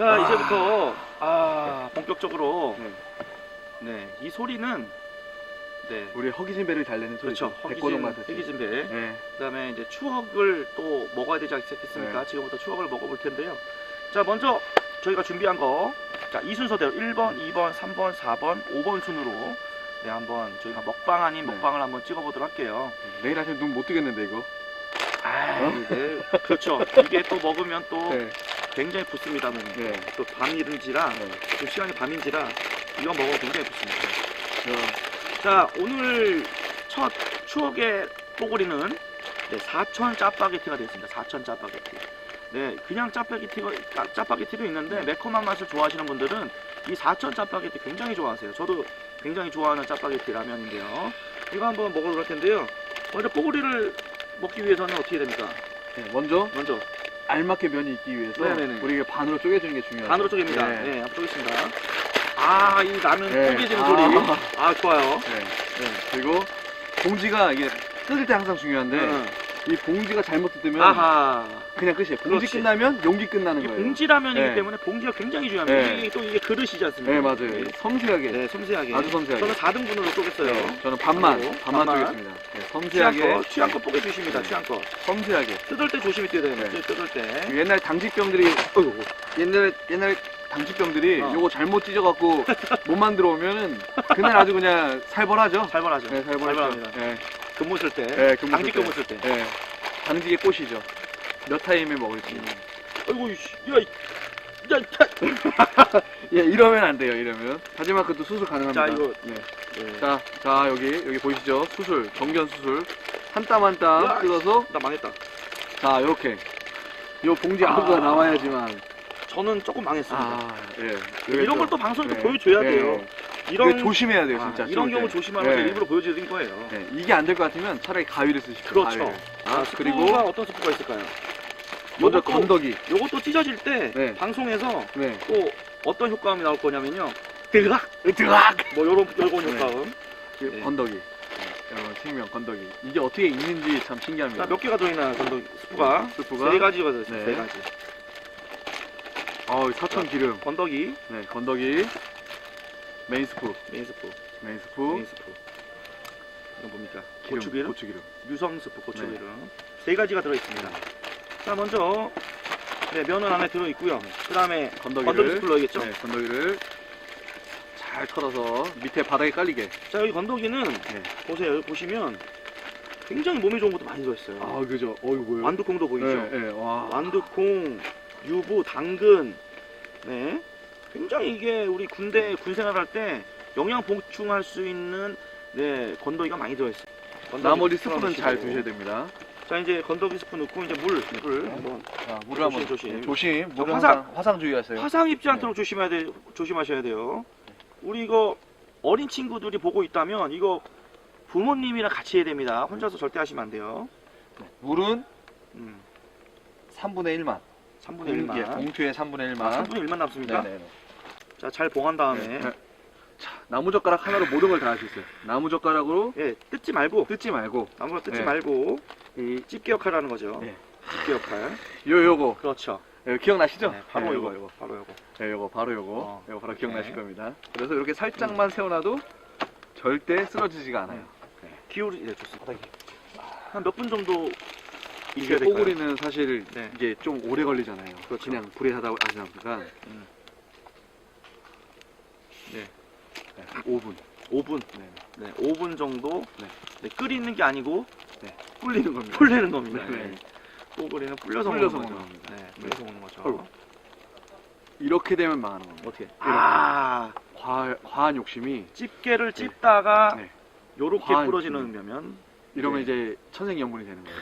자, 아. 이제부터 아 본격적으로 네. 네, 이 소리는 네, 우리 허기진배를 달래는 소리죠. 그렇죠. 백고동 허기진. 허기진 배. 네. 그다음에 이제 추억을 또 먹어야 되지 않겠습니까? 네. 지금부터 추억을 먹어볼 텐데요. 자, 먼저 저희가 준비한 거, 자, 이 순서대로 1번, 2번, 3번, 4번, 5번 순으로 네, 한번 저희가 먹방 아닌 네. 먹방을 한번 찍어보도록 할게요. 내일 아침 눈 못 뜨겠는데 이거. 아, 네. 그렇죠. 이게 또 먹으면 또 네. 굉장히 붙습니다, 몸이. 네. 또 밤이른지라, 네. 좀 시간이 밤인지라 이거 먹으면 굉장히 붙습니다. 저, 자, 오늘 첫 추억의 뽀글이는 네, 사천 짜파게티가 되겠습니다. 사천 짜파게티. 네, 그냥 짜파게티가 짜- 짜파게티도 있는데 매콤한 맛을 좋아하시는 분들은 이 사천 짜파게티 굉장히 좋아하세요. 저도 굉장히 좋아하는 짜파게티 라면인데요. 이거 한번 먹어볼 텐데요. 먼저 뽀글이를 먹기 위해서는 어떻게 됩니까? 네, 먼저 먼저 알맞게 면이 있기 위해서 네네네. 우리가 반으로 쪼개주는 게 중요하죠. 반으로 쪼갭니다. 네. 네, 한번 쪼개겠습니다. 아, 이 라면 네. 쪼개지는 아. 소리. 아, 좋아요. 네. 네. 그리고 봉지가 이게 뜯을 때 항상 중요한데 응. 이 봉지가 잘못 뜯으면 아하. 그냥 끝이에요. 봉지 그렇지. 끝나면 용기 끝나는 이게 거예요. 봉지라면이기 네. 때문에 봉지가 굉장히 중요합니다. 네. 이게 또 이게 그릇이지 않습니까? 네 맞아요. 섬세하게. 네, 섬세하게. 아주 섬세하게. 저는 4등분으로 쪼갰어요. 네, 저는 반만 반으로, 반만 반만. 쪼겠습니다. 네, 섬세하게. 취향껏, 취향껏 뽀개 주십니다. 네. 취향껏. 섬세하게. 뜯을 때 조심히 뜯어야 돼요. 네. 뜯을 때. 옛날 당직병들이 어이구, 옛날 옛날 당직병들이 어. 요거 잘못 찢어갖고 못 만들어 오면은 그날 아주 그냥 살벌하죠. 살벌하죠. 네, 살벌하죠. 살벌합니다. 네, 근무 쓸 때. 네, 근무 당직 쓸 때. 근무 쓸 때. 네. 당직의 꽃이죠. 몇 타임에 먹을지. 아이고, 이씨. 야, 이- 야, 이 타- 예, 이러면 안 돼요. 이러면. 하지만 그것도 수술 가능합니다. 자, 이거- 네. 네. 자, 자 여기 여기 보이시죠? 수술, 정견 수술. 한 땀 한 땀 으악. 뜯어서 나 망했다. 자, 이렇게. 요 봉지 아. 안구가 나와야지만. 저는 조금 망했습니다. 아, 예. 이런 걸 또 방송에 또 네. 보여줘야 네. 돼요. 이런 이런 조심해야 돼요, 아, 진짜. 이런 경우 때. 조심하면서 네. 일부러 보여드린 거예요. 네, 이게 안 될 것 같으면 차라리 가위를 쓰십시오. 그렇죠. 가위를. 아, 아, 그리고 어떤 스프가 있을까요? 먼저 요것도- 건더기. 요것도 찢어질 때 네. 방송에서 네. 또 어떤 효과음이 나올 거냐면요. 드악! 드악! 뭐 요런 요런 네. 효과음. 그 네. 건더기. 어, 생명 건더기. 이게 어떻게 있는지 참 신기합니다. 자, 몇 개가 들어있나 건더 스프가 네, 스프가 세 가지가 들어있어요. 네. 세 가지. 어, 사천 기름. 건더기, 네, 건더기. 메인 스프. 메인 스프, 메인 스프. 메인 스프. 이건 뭡니까? 기름, 고추기름, 고추기름. 유성 스프, 고추기름. 네. 세 가지가 들어있습니다. 자, 먼저 네, 면은 안에 들어있고요. 그 다음에 건더기를. 건더기 넣어야겠죠? 네, 건더기를 잘 털어서 밑에 바닥에 깔리게. 자, 여기 건더기는 네. 보세요. 여기 보시면 굉장히 몸에 좋은 것도 많이 들어있어요. 아, 그죠. 어이구요. 완두콩도 보이죠? 네, 네, 와. 완두콩, 유부, 당근, 네. 굉장히 이게 우리 군대 군 생활할 때 영양 보충할 수 있는 네 건더기가 많이 들어있어요. 건더기 나머지 스프 스프는 잘. 드셔야 됩니다. 자 이제 건더기 스프 넣고 이제 물, 물을 한번 자, 물을 한번- 조심. 조심. 물을 화상- 항상 화상 주의하세요. 화상 입지 네. 않도록 조심해야 돼 조심하셔야 돼요. 우리 이거 어린 친구들이 보고 있다면 이거 부모님이랑 같이 해야 됩니다. 혼자서 절대 하시면 안 돼요. 물은 음, 3분의 1만. 3분의 1만. 봉투에 3분의 1만. 아, 3분의 1만 남습니까? 네네. 자, 잘 봉한 다음에 네. 자, 나무젓가락 하나로 모든 걸 다 할 수 있어요. 나무젓가락으로 예, 뜯지 말고 뜯지 말고 아무거나 뜯지 네. 말고 이 집게 역할을 하는 거죠. 네. 집게 역할. 요 요거 그렇죠. 예, 기억나시죠? 네, 바로 예, 요거, 요거. 바로 요거. 예, 요거 바로 요거. 어. 요거 바로 기억나실 네. 겁니다. 그래서 이렇게 살짝만 세워놔도 절대 쓰러지지가 않아요. 기울이 네, 좋습니다. 한몇 분 정도 이게 익혀야 될까요? 뽀글이는 사실 네. 이게 좀 오래 걸리잖아요. 그렇죠. 냥 불에 하다 하지 않으니까 음. 네, 5분. 5분. 네. 네, 5분 정도 네. 네, 끓이는 게 아니고 불리는 겁니다. 풀리는 겁니다. 네, 네. 네. 뽀글이는 불려서, 먹는 먹는 거죠. 겁니다. 네, 불려서 먹는 거죠. 어이구. 이렇게 되면 망하는 겁니다. 어떻게? 아, 과, 과한 욕심이 집게를 찝다가 네. 요렇게 과한 부러지는. 면 이러면 네. 이제 천생연분이 되는 거예요.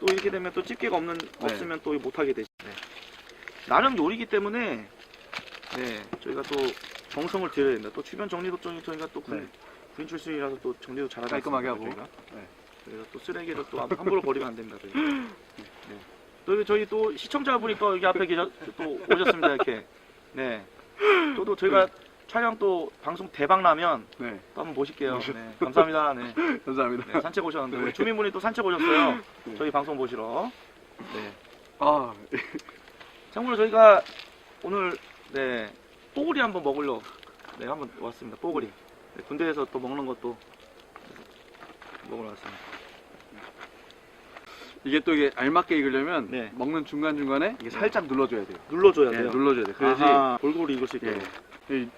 또 이렇게 되면 또 집게가 없는 네. 없으면 또 못하게 되죠. 네. 나름 요리기 때문에 네 저희가 또 정성을 들여야 된다. 또 주변 정리도 좀 저희가 또 군, 네. 군 출신이라서 또 정리도 잘하지 깔끔하게 하고. 저희가? 네. 그래서 또 쓰레기를 또 함부로 버리면 안 됩니다. 저희. 네. 또 여기 저희 또 시청자 분이 또 여기 앞에 계셔 또 오셨습니다 이렇게. 네. 또또 저희가 촬영 또 방송 대박 나면 네. 또 한번 보실게요. 네. 감사합니다. 네. 감사합니다. 네, 산책 오셨는데 우리 네. 주민분이 또 산책 오셨어요. 네. 저희 방송 보시러. 네. 아, 참고로 저희가 오늘 네 뽀글이 한번 먹으려 네 한번 왔습니다. 뽀글이 네, 군대에서 또 먹는 것도 먹으러 왔습니다. 이게 또 이게 알맞게 익으려면 네. 먹는 중간 중간에 이게 살짝 눌러줘야 돼요. 눌러줘야 예, 돼요. 눌러줘야 돼. 그래야지. 아하, 골고루 익을 수 예. 있게. 이-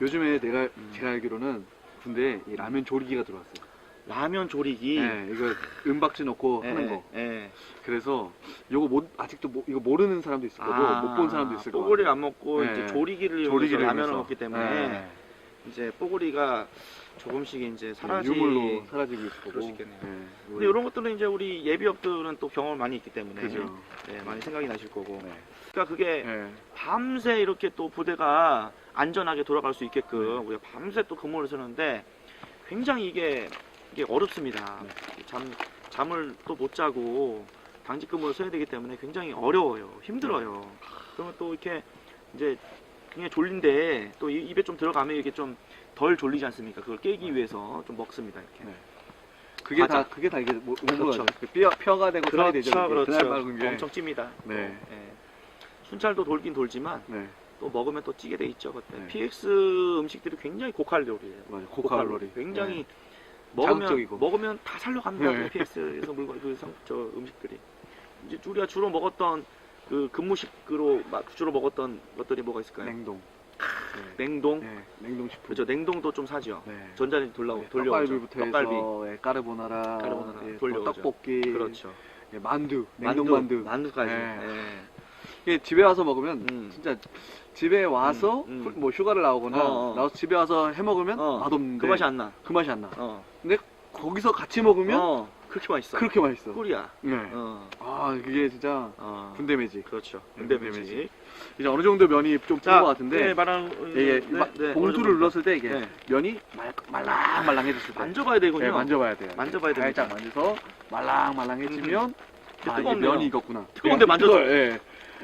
요즘에 내가 음. 제가 알기로는 군대에 이 라면 조리기가 들어왔어요. 라면 조리기. 예, 이거 은박지 넣고 예, 하는 거. 예. 그래서 요거 못 아직도 못- 이거 모르는 사람도 있을 거고 못 본 사람도 있을 거고. 뽀글이 안 먹고 네. 이제 조리기를 이용해서 조리기를 라면을. 먹기 때문에 네. 이제 뽀글이가 조금씩 이제 사라지. 유물로 사라지고 있을 거고. 있겠네요. 예, 근데 이런 것들은 이제 우리 예비역들은 또 경험을 많이 있기 때문에 그죠. 네, 많이 생각이 나실 거고. 네. 그러니까 그게 예. 밤새 이렇게 또 부대가 안전하게 돌아갈 수 있게끔 네. 우리가 밤새 또 근무를 쓰는데 굉장히 이게 이게 어렵습니다. 네. 잠 잠을 또 못 자고 당직 근무를 써야 되기 때문에 굉장히 어려워요. 힘들어요. 네. 그러면 또 이렇게 이제 굉장히 졸린데 또 이- 입에 좀 들어가면 이게 좀 덜 졸리지 않습니까? 그걸 깨기 위해서 좀 먹습니다. 이렇게. 네. 그게 맞아. 다 그게 다 이게 뭐 그렇죠. 그 뼈 뼈가 되고 살이 되죠. 그렇죠, 그게. 그렇죠. 그날 먹은 게. 엄청 찝니다. 네. 또, 예. 순찰도 돌긴 돌지만 네. 또 먹으면 또 찌게 돼 있죠. 그때 네. PX 음식들이 굉장히 고칼로리예요. 맞아. 고칼로리. 굉장히 네. 먹으면 자극적이고. 먹으면 다 살려갑니다. 네. PX에서 물건 그 상- 저 음식들이 이제 우리가 주로 먹었던 그 근무식으로 막 주로 먹었던 것들이 뭐가 있을까요? 냉동. 냉동 네. 냉동 식품. 그렇죠. 냉동도 좀 사죠. 네. 전자레인지 돌려 네, 돌려오죠. 떡갈비부터 떡갈비 해서 예, 까르보나라, 까르보나라 예, 또 돌려오죠. 떡볶이, 그렇죠. 예, 만두, 냉동 만두. 만두 까지. 네. 예. 이게 집에 와서 먹으면 음. 진짜 집에 와서 음, 음. 뭐 휴가를 나오거나 어, 어. 나와서 집에 와서 해 먹으면 어. 맛없는데 그 맛이 안 나. 그 맛이 안 나. 어. 거기서 같이 먹으면 어. 그렇게 맛있어. 그렇게 맛있어. 꿀이야. 네. 어. 아 그게 진짜 어. 군대 매직. 그렇죠. 네, 군대 군대 매직. 이제 어느 정도 면이 좀 자, 부은 것 같은데 네, 말한 이게 네, 마- 네, 어느 봉투를. 눌렀을 때 이게 네. 면이 말, 말랑말랑해졌을 때 만져봐야 되군요. 네, 만져봐야 돼요. 만져봐야 살짝 됩니다. 만져서 말랑말랑해지면 이게 아, 이게 뜨겁네요. 면이 익었구나. 뜨거운데 예, 만져서- 뜨거워요, 예.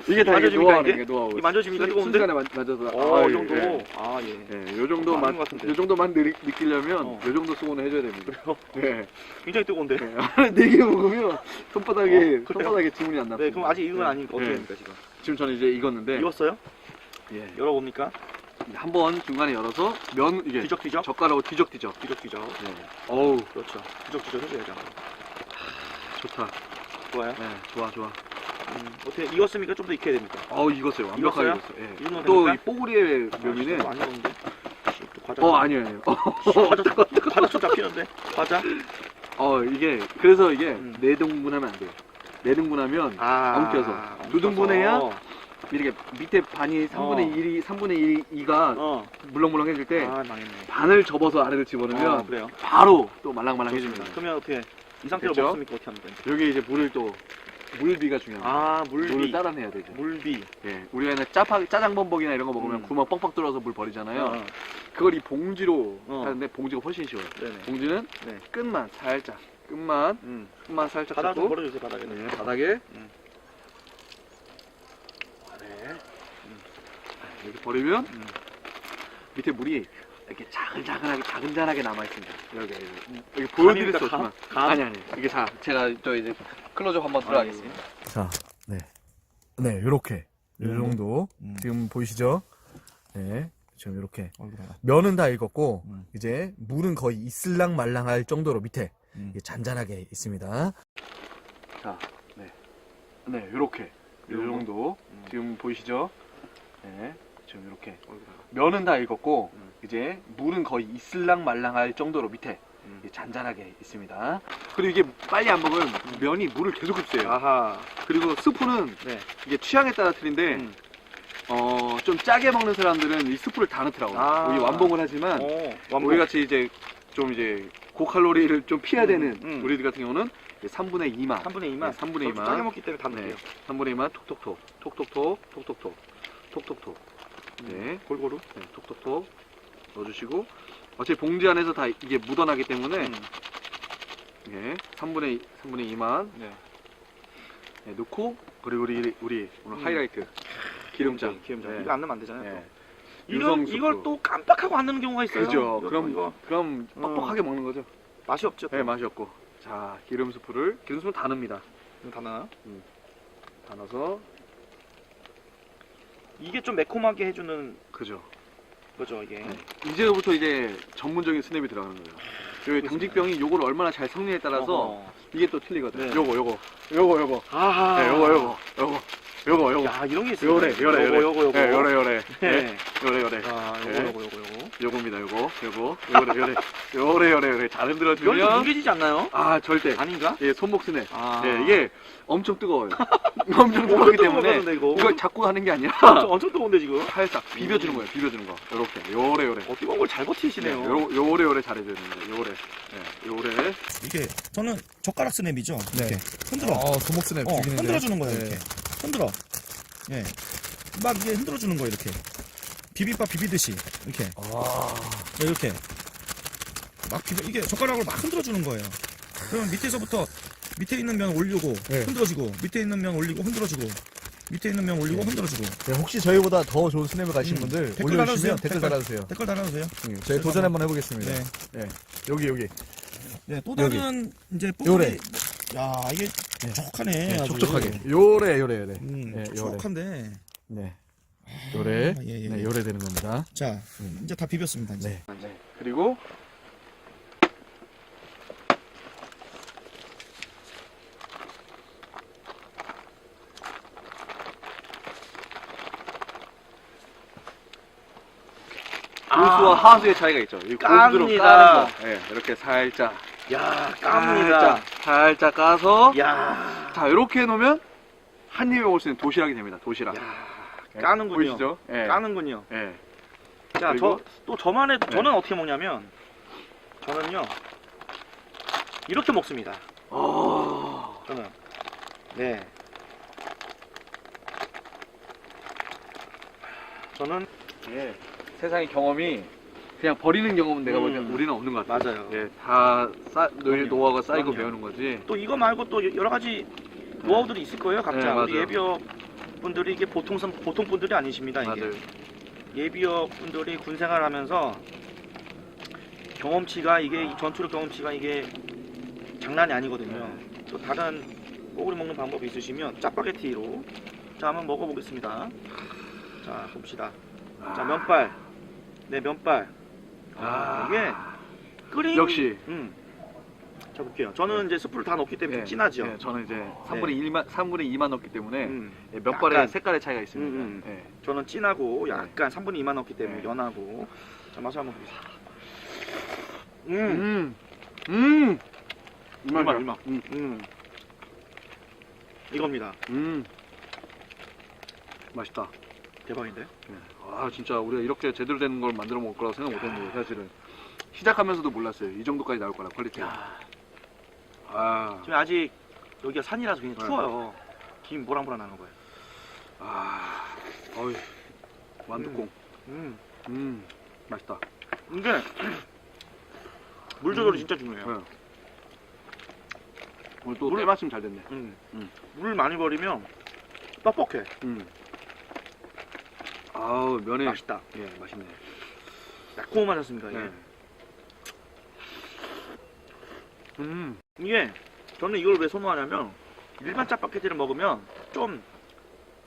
이게 다 이게 만져집니까, 노하우네, 이게? 이게 노하우. 이 만져집니까? 순- 뜨거운데? 순간에 만- 만져서 어, 아, 이 예, 정도. 예. 아, 예. 예, 요 정도만, 맞는 것 같은데. 요 정도만 느, 느끼려면, 어. 요 정도 수건을 해줘야 됩니다. 예. 굉장히 뜨거운데. 네. 네개 먹으면 손바닥에, 어, 그래요? 손바닥에 지문이 안. 네, 그럼 아직 익은 건 아니니까 어떻게 네. 됩니까, 지금? 지금 저는 이제 익었는데, 익었어요? 예. 열어봅니까? 한번 중간에 열어서 면, 이게 뒤적뒤적? 젓가락으로 뒤적뒤적. 뒤적뒤적. 네. 어우, 그렇죠. 뒤적뒤적 해줘야죠. 좋다. 좋아요. 네, 좋아, 좋아. 음, 어떻게 익었습니까? 좀 더 익혀야 됩니까? 어우, 익었어요. 완벽하게 익었어요? 익었어요. 예. 이 정도면 또, 이 됩니까? 뽀글이의 아, 묘미는, 익었는데? 씨, 또 과자. 어, 아니에요, 아니에요. 어, 과자, 과자 좀 잡히는데? 과자? 어, 이게, 그래서 이게, 음. 네 등분하면 안 돼요. 네 등분하면, 아. 안 껴서. 안두 등분해야 껴서. 이렇게 밑에 반이 3분의 어. 1이, 3분의 2가 어. 물렁물렁 해질 때, 아, 망했네. 반을 접어서 아래를 집어넣으면, 어, 그래요. 바로 또 말랑말랑해집니다. 그러면 어떻게 이 상태로 됐죠? 먹습니까? 어떻게 하면 됩니까? 여기 이제 물을 또, 물비가 중요합니다. 아, 물을 물비. 따라내야 되죠. 물비. 예, 우리가 옛날 짜파, 짜장범벅이나 이런 거 먹으면 음. 구멍 뻥뻥 뚫어서 물 버리잖아요. 어, 그걸 이 봉지로 어. 하는데 봉지가 훨씬 쉬워요. 네네. 봉지는 네. 끝만 살짝, 끝만, 음. 끝만 살짝 바닥 좀 잡고 버려주세요, 바닥에. 네, 바닥에 음. 네. 음. 이렇게 버리면 음. 밑에 물이 이렇게 자글자글하게 자근자하게 남아 있습니다. 여기 여기, 여기 보여드릴 수 감? 없지만 감? 아니 아니 이게 자 제가 저 이제 클로즈업 한번 들어가겠습니다. 자, 네. 네, 요렇게. 요 음. 정도. 음. 지금 보이시죠? 네. 지금 요렇게. 면은 다 익었고, 음. 이제 물은 거의 있을랑 말랑 할 정도로 밑에 음. 이게 잔잔하게 있습니다. 자, 네, 네 이렇게 이 요거? 정도 음. 지금 보이시죠? 네, 지금 이렇게 얼굴에다. 면은 다 익었고 음. 이제 물은 거의 있을랑 말랑할 정도로 밑에 음. 잔잔하게 있습니다. 그리고 이게 빨리 안 먹으면 면이 물을 계속 흡수해요. 아하. 그리고 스프는 네. 이게 취향에 따라 틀린데 음. 어, 좀 짜게 먹는 사람들은 이 스프를 다 넣더라고요. 아. 우리 완봉을 하지만 오, 완봉. 우리 같이 이제 좀 이제 고칼로리를 좀 피해야 음, 되는 음. 우리들 같은 경우는 3분의 2만 3분의 2만. 네, 3분의 2만. 짜게 먹기 때문에 다 네. 넣을게요. 3분의 2만 톡톡톡 톡톡톡 톡톡톡 톡톡톡 네, 골고루. 네 톡톡톡 넣어주시고 어차피 봉지 안에서 다 이게 묻어나기 때문에 음. 네, 3분의 2, 3분의 2만 네. 네, 넣고 그리고 우리 우리 오늘 음. 하이라이트 기름장 기름장. 네. 이거 안 넣으면 안 되잖아요. 네. 또. 이걸. 이걸 또 깜빡하고 안 넣는 경우가 있어요. 그죠 그럼 이거 그럼 어. 뻑뻑하게 먹는 거죠 맛이 없죠. 또. 네 맛이 없고 자 기름 스프를 기름 스프 다 넣습니다 이거 다 넣어요. 다 넣어서 이게 좀 매콤하게 해주는 그죠. 거죠 이게. 네. 이제부터 이제 전문적인 스냅이 들어가는 거예요. 여기 당직병이 요걸 얼마나 잘 섞느냐에 따라서 어허. 이게 또 틀리거든. 네. 요거 요거 요거 요거 아하. 네, 요거 요거 요거 요거 요거 야 이런 게 있어요. 요래 요래 요래 요거 요거. 네, 요래 요래 네. 네. 요래 요래 아 요거 네. 요거 요거 요거. 요겁니다 요거 요거 요래 요래 요래 요래 요래 잘 이건 좀 흔들어주면 뭉개지지 않나요? 아 절대 아닌가? 예 손목 스냅 아. 예 이게 엄청 뜨거워요 엄청 뜨겁기 때문에 뜨거운데, 이거. 이걸 잡고 하는 게 아니라 엄청, 엄청 뜨거운데 지금. 살짝 비벼주는 거예요 비벼주는 거 요렇게 요래 요래 어 뜨거운 걸 잘 버티시네요. 요, 요래 요래 잘해줘야 됩니다 요래 예 요래 이게 저는 젓가락 스냅이죠. 네. 이렇게 흔들어. 어, 손목 스냅 어, 죽이는데요. 흔들어 주는 거예요. 네. 이렇게 흔들어. 예. 막 이게 흔들어 주는 거예요. 이렇게 비빔밥 비비듯이 이렇게 아, 네, 이렇게 막 비벼 이게 젓가락으로 막 흔들어 주는 거예요. 그러면 밑에서부터 밑에 있는 면 올리고 네. 흔들어주고 밑에 있는 면 올리고 흔들어주고 밑에 있는 면 올리고 흔들어주고 네, 혹시 저희보다 더 좋은 스냅을 가신 음, 분들 댓글 올려주시면 달아주세요. 댓글 댓글. 달아주세요. 댓글 달아주세요. 음, 저희 도전 한번 해보겠습니다. 네. 네. 여기 여기. 네, 또 다른 이제 요래. 뽀글이 야 이게 네. 촉촉하네. 네, 아주. 촉촉하게. 요래 요래 요래. 음, 네, 요래. 촉촉한데. 네. 요래. 아, 예, 예, 네, 예. 요래 되는 겁니다. 자, 음. 이제 다 비볐습니다. 이제. 네. 그리고 고수와 하수의 차이가 있죠. 이 아. 깝니다. 까는 거. 예, 이렇게 살짝 야 깝니다. 살짝, 살짝 까서 야. 자 이렇게 해놓으면 한 입에 먹을 수 있는 도시락이 됩니다. 도시락. 야. 예, 까는군요. 보이시죠? 예. 까는군요. 예. 자, 그리고- 저또 저만의 네. 저는 어떻게 먹냐면 저는요 이렇게 먹습니다. 어. 저는 네. 저는 예. 세상의 경험이 그냥 버리는 경험은 내가 볼때 음. 우리는 없는 것 같아요. 맞아요. 예, 다 쌓, 노- 그럼요. 노하우가 쌓이고 그럼요. 배우는 거지. 또 이거 말고 또 여러 가지 노하우들이 있을 거예요. 각자 네, 우리 맞아요. 예비역 분들이 이게 보통 선- 보통 분들이 아니십니다. 이게 맞아요. 예비역 분들이 군 생활하면서 경험치가 이게 이 전투력 경험치가 이게 장난이 아니거든요. 네. 또 다른 뽀글이 먹는 방법이 있으시면 짜파게티로 자 한번 먹어보겠습니다. 자 봅시다. 자 면발, 네 면발. 아, 이게 끓인 역시. 음. 자 볼게요. 저는 이제 스프를 다 넣기 때문에 예, 진하죠. 예, 저는 이제 3분의 1만 3분의 2만 넣기 때문에 음. 예, 면발의 약간. 색깔의 차이가 있습니다. 음, 예. 저는 진하고 약간 3분의 2만 넣기 때문에 네. 연하고 자 맛을 한번 보겠습니다. 음, 음. 음. 얼마 이만이야. 얼마. 음. 음. 이겁니다. 음. 맛있다. 대박인데? 예. 아 진짜 우리가 이렇게 제대로 된 걸 만들어 먹을 거라고 생각 못했는데 사실은 시작하면서도 몰랐어요. 이 정도까지 나올 거라 퀄리티가. 야, 아, 지금 아직 여기가 산이라서 굉장히 네. 추워요. 김 모랑모랑 나는 거예요. 아, 어이, 완두콩. 음. 음, 맛있다. 이게 물 조절이 음. 진짜 중요해요. 네. 오늘 또 물- 때마침 잘 됐네. 음. 음. 물 많이 버리면 뻑뻑해. 음. 아우 면에 맛있다. 예 맛있네. 매콤하셨습니다. 네. 음, 이게 저는 이걸 왜 선호하냐면 일반 짜파게티를 먹으면 좀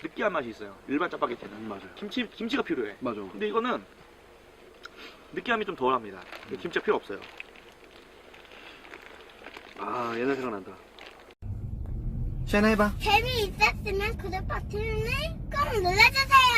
느끼한 맛이 있어요. 일반 짜파게티는 음, 맞아요. 김치 김치가 필요해. 맞아. 근데 이거는 느끼함이 좀 덜합니다. 김치가 필요 없어요. 아 옛날 생각난다. 시연아 해봐. 재미있었으면 구독 버튼을 꼭 눌러주세요.